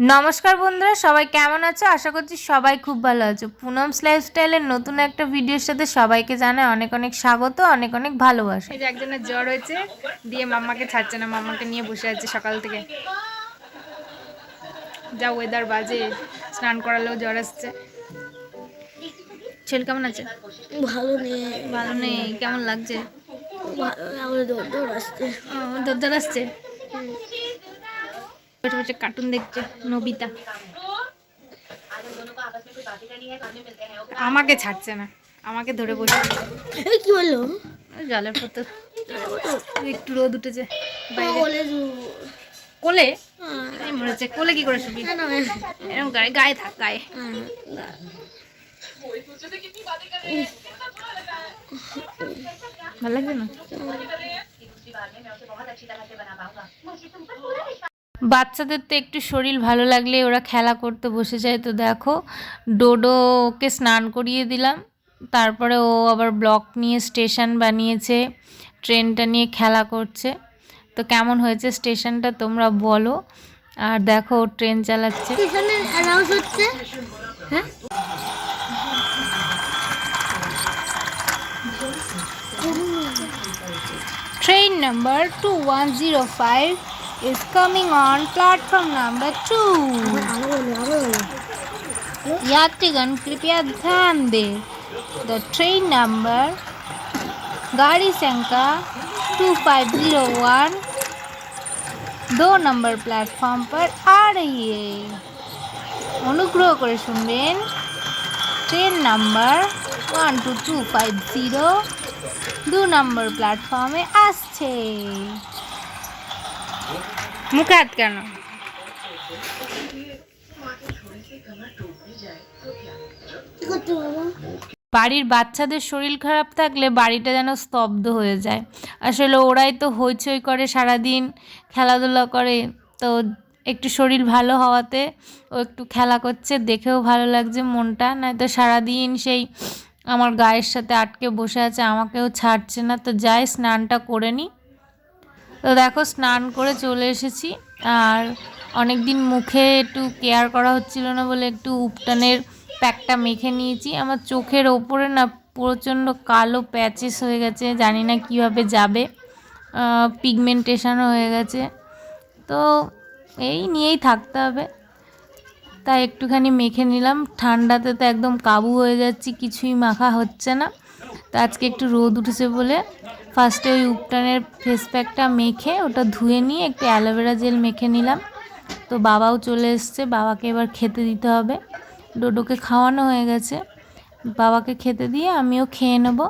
নমস্কার বন্ধুরা সবাই কেমন আছো? আশা করছি সবাই খুব ভালো আছো। পুনম পুনমস লাইফস্টাইলের নতুন একটা ভিডিওর সাথে সবাইকে জানায় অনেক অনেক স্বাগত অনেক অনেক ভালোবাসা। এই যে একজনের জ্বর হয়েছে দিয়ে মাম্মাকে ছাড়ছে না মাম্মাকে নিয়ে বসে আছে সকাল থেকে। যা ওয়েদার বাজে স্নান করালেও জ্বর আসছে। ছেলে কেমন আছে? ভালো নেই। ভালো নেই কেমন লাগছে? ভালো লাগলে দৌড় দৌড় আসছে। দরদার আসছে? বসে বসে কার্টুন দেখছে নবিতা। আমাকে ছাড়ছে না আমাকে ধরে বসে। কি বলল? জলের বোতল। একটু রোদ উঠেছে কোলে এই মনে হচ্ছে কোলে কি করে শুবি এরকম গায়ে গায়ে থাক গায়ে। ভালো লাগছে না? বাচ্চাদের তো একটু শরীর ভালো লাগলে ওরা খেলা করতে বসে যায়। তো দেখো ডোডোকে স্নান করিয়ে দিলাম। তারপরে ও আবার ব্লক নিয়ে স্টেশন বানিয়েছে ট্রেনটা নিয়ে খেলা করছে। তো কেমন হয়েছে স্টেশনটা তোমরা বলো। আর দেখো ও ট্রেন চালাচ্ছে। Train number two one zero 2105 is coming on platform number 2. আরো বলো আরো বলো यात्रीगण कृपया ध्यान दें द ट्रेन नंबर गाड़ी संख्या 2501 दो नंबर प्लेटफॉर्म पर आ रही है অনুগ্রহ করে শুনবেন train number one two two five zero দু নম্বর প্ল্যাটফর্মে আসছে মুখে হাত কেন? বাড়ির বাচ্চাদের শরীর খারাপ থাকলে বাড়িটা যেন স্তব্ধ হয়ে যায়। আসলে ওরাই তো হইচই করে সারাদিন, খেলাধুলা করে। তো একটু শরীর ভালো হওয়াতে ও একটু খেলা করছে, দেখেও ভালো লাগছে মনটা। নয়তো সারাদিন সেই আমার গায়ের সাথে আটকে বসে আছে, আমাকেও ছাড়ছে না। তো যাই, স্নানটা করে নিই তো দেখো, স্নান করে চলে এসেছি। আর অনেক দিন মুখে একটু কেয়ার করা হচ্ছিল না বলে একটু উপটানের প্যাকটা মেখে নিয়েছি। আমার চোখের ওপরে না প্রচণ্ড কালো প্যাচেস হয়ে গেছে, জানি না কীভাবে যাবে। পিগমেন্টেশনও হয়ে গেছে। তো এই নিয়েই থাকতে হবে। তাই একটুখানি মেখে নিলাম। ঠান্ডাতে তো একদম কাবু হয়ে যাচ্ছি, কিছুই মাখা হচ্ছে না। তো আজকে একটু রোদ উঠেছে বলে ফার্স্টে ওই উপটানের ফেস প্যাকটা মেখে ওটা ধুয়ে নিয়ে একটু অ্যালোভেরা জেল মেখে নিলাম। তো বাবাও চলে এসছে, বাবাকে এবার খেতে দিতে হবে। ডোডোকে খাওয়ানো হয়ে গেছে। বাবাকে খেতে দিয়ে আমিও খেয়ে নেব।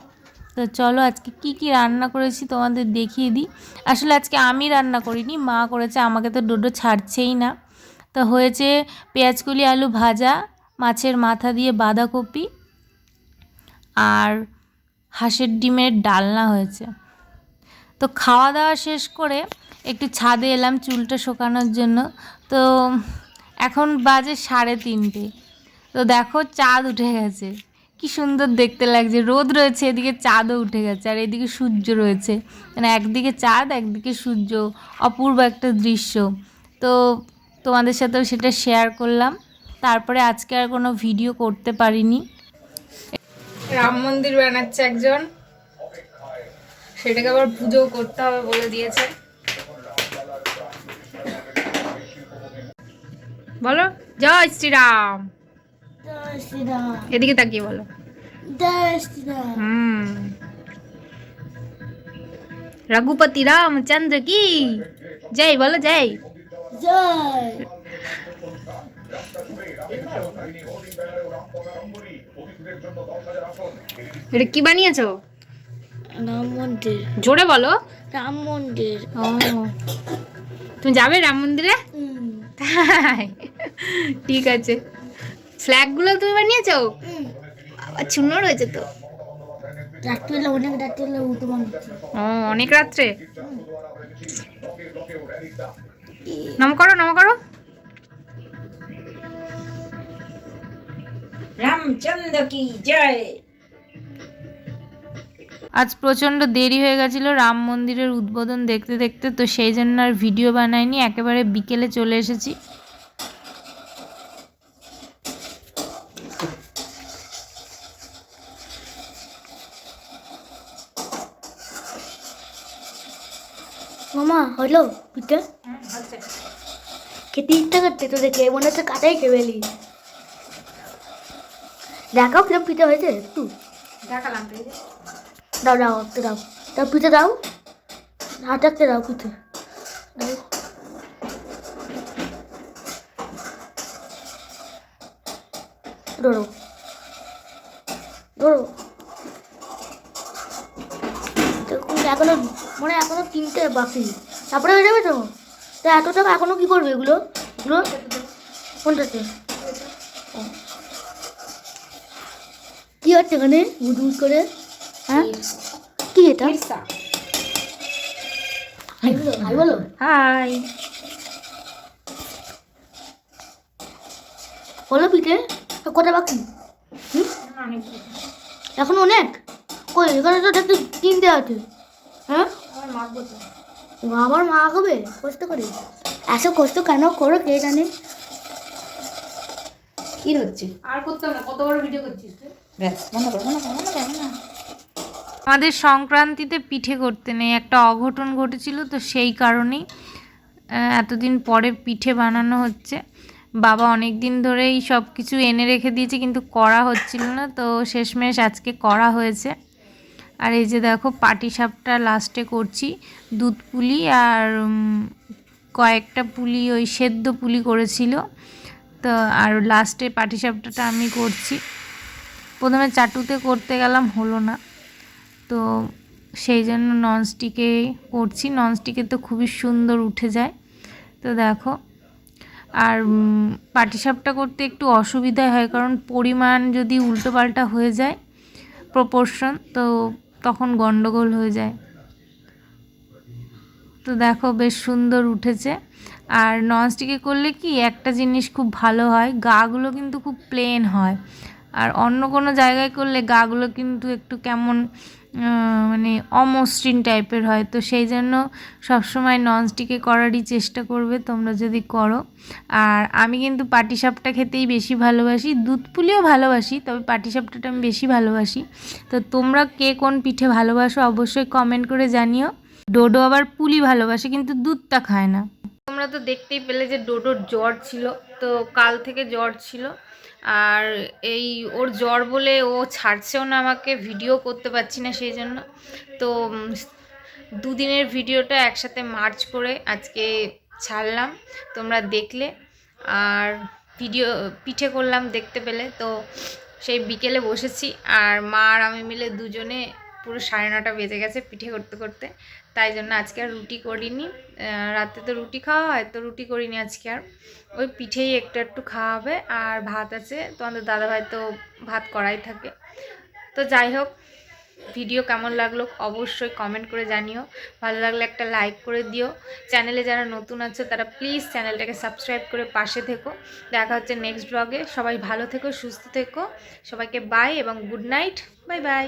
তো চলো আজকে কি কি রান্না করেছি তোমাদের দেখিয়ে দিই। আসলে আজকে আমি রান্না করিনি, মা করেছে, আমাকে তো ডোডো ছাড়ছেই না। তো হয়েছে পেঁয়াজকলি আলু ভাজা, মাছের মাথা দিয়ে বাঁধাকপি, আর হাঁসের ডিমের ডালনা হয়েছে। তো খাওয়া দাওয়া শেষ করে একটু ছাদে এলাম চুলটা শোকানোর জন্য। তো এখন বাজে সাড়ে তিনটে। তো দেখো চাঁদ উঠে গেছে। কি সুন্দর দেখতে লাগছে। রোদ রয়েছে, এদিকে চাঁদও উঠে গেছে আর এদিকে সূর্য রয়েছে। মানে একদিকে চাঁদ, একদিকে সূর্য। অপূর্ব একটা দৃশ্য। তো তোমাদের সাথেও সেটা শেয়ার করলাম। তারপরে আজকে আর কোনো ভিডিও করতে পারিনি। রাম মন্দির বানাচ্ছে একজন। সেটাকে আবার পুজো করতে হবে বলে দিয়েছে। বলো জয় শ্রীরাম। এদিকে তাকিয়ে বলো। হুম। রঘুপতি রামচন্দ্র কি? জয় বলো জয়। জয়। এটা কি বানিয়েছো? রাম মন্দির। জোরে বলো। রাম মন্দির। ও। তুমি যাবে রাম মন্দিরে? তাই? ঠিক আছে। ফ্ল্যাগগুলো তুমি বানিয়েছো। আবার চূর্ণ রয়েছে তো। রাত্রিবেলা অনেক রাত্রিবেলা উঠে বানাচ্ছি ও অনেক রাত্রে? নম করো নম করো। রামচন্দ্র কি জয়? আজ প্রচণ্ড দেরি হয়ে গেছিল রাম মন্দিরের উদ্বোধন দেখতে দেখতে তো সেই জন্য আর ভিডিও বানাইনি একেবারে বিকেলে চলে এসেছি। মামা হলো হ্যাঁ, খেতে ইচ্ছা করতে তো দেখে মনে হচ্ছে কাটাই খেয়ে দেখাও কিরম পিঠে হয়েছে একটু। দেখালাম দাও দাও একটু দাও। দাও পিঠে দাও। হাতে একটা দাও পিঠে। দাও। ধরো। ধরো। এখনও মানে এখনও তিনটে বাকি। তারপরে হয়ে যাবে তো? তা এত টাকা এখনও কি করবে এগুলো? এগুলো? কোনটাতে কি হচ্ছে এখানে? করে? হ্যাঁ? কি এটা? হাই বলো হাই বলো। হাই। হলো পিঠে। কটা বাকি? এখন অনেক? কই এখানে তো দেখতে তিনটে আছে। হ্যাঁ? ও, আমার মা হবে কষ্ট করে। এত কষ্ট কেন করো কে জানে? কি হচ্ছে? আর করতে না কত বড় ভিডিও করছিস তুই? আমাদের সংক্রান্তিতে পিঠে করতে নেই, একটা অঘটন ঘটেছিল তো সেই কারণেই এতদিন পরে পিঠে বানানো হচ্ছে। বাবা অনেক দিন ধরেই সব কিছু এনে রেখে দিয়েছে, কিন্তু করা হচ্ছিল না, তো শেষমেশ আজকে করা হয়েছে। আর এই যে দেখো, পাটি সাপটা লাস্টে করছি, দুধ পুলি আর কয়েকটা পুলি, ওই সেদ্ধ পুলি করেছিল। তো আর লাস্টে পাটি সাপটাটা আমি করছি। প্রথমে চাটুতে করতে গেলাম, হলো না। তো সেই জন্য ননস্টিকে করছি। ননস্টিকে তো খুবই সুন্দর উঠে যায়। তো দেখো, আর পাটিসাপটা করতে একটু অসুবিধা হয়, কারণ পরিমাণ যদি উল্টোপাল্টা হয়ে যায় প্রপোর্শন তো তখন গন্ডগোল হয়ে যায়। তো দেখো, বেশ সুন্দর উঠেছে। আর ননস্টিকে করলে কি একটা জিনিস খুব ভালো হয় গাগুলো কিন্তু খুব প্লেন হয়। আর অন্য কোনো জায়গায় করলে গাগুলো কিন্তু একটু কেমন মানে অমসৃণ টাইপের হয়। তো সেই জন্য সবসময় ননস্টিকে করারই চেষ্টা করবে তোমরা যদি করো। আর আমি কিন্তু পাটিসাপটা খেতেই বেশি ভালোবাসি। দুধ পুলিও ভালোবাসি, তবে পাটিসাপটাটা আমি বেশি ভালোবাসি। তো তোমরা কে কোন পিঠে ভালোবাসো অবশ্যই কমেন্ট করে জানিও। ডোডো আবার পুলি ভালোবাসে, কিন্তু দুধটা খায় না। তোমরা তো দেখতেই পেলে যে ডোডোর জ্বর ছিল। তো কাল থেকে জ্বর ছিল। আর এই ওর জ্বর বলে ও ছাড়ছেও না আমাকে, ভিডিও করতে পারছি না সেই জন্য। তো দুদিনের ভিডিওটা একসাথে মার্চ করে আজকে ছাড়লাম। তোমরা দেখলে। আর ভিডিও, পিঠে করলাম দেখতে পেলে। তো, সেই বিকেলে বসেছি। আর মা আর আমি মিলে দুজনে পুরো সাড়ে নটা বেজে গেছে পিঠে করতে করতে। তাই জন্য আজকে আর রুটি করিনি। রাতে তো রুটি খাওয়া হয়, তো রুটি করিনি আজকে আর। ওই পিঠেই একটু একটু খাওয়া হবে আর ভাত আছে, তো তোমাদের দাদাভাই তো ভাত করাই থাকে। তো যাই হোক, ভিডিও কেমন লাগল অবশ্যই কমেন্ট করে জানিও। ভালো লাগলে একটা লাইক করে দিও। চ্যানেলে যারা নতুন আছে, তারা প্লিজ চ্যানেলটাকে সাবস্ক্রাইব করে পাশে থেকো। দেখা হচ্ছে নেক্সট ব্লগে সবাই ভালো থেকো, সুস্থ থেকো। সবাইকে বাই এবং গুড নাইট বাই বাই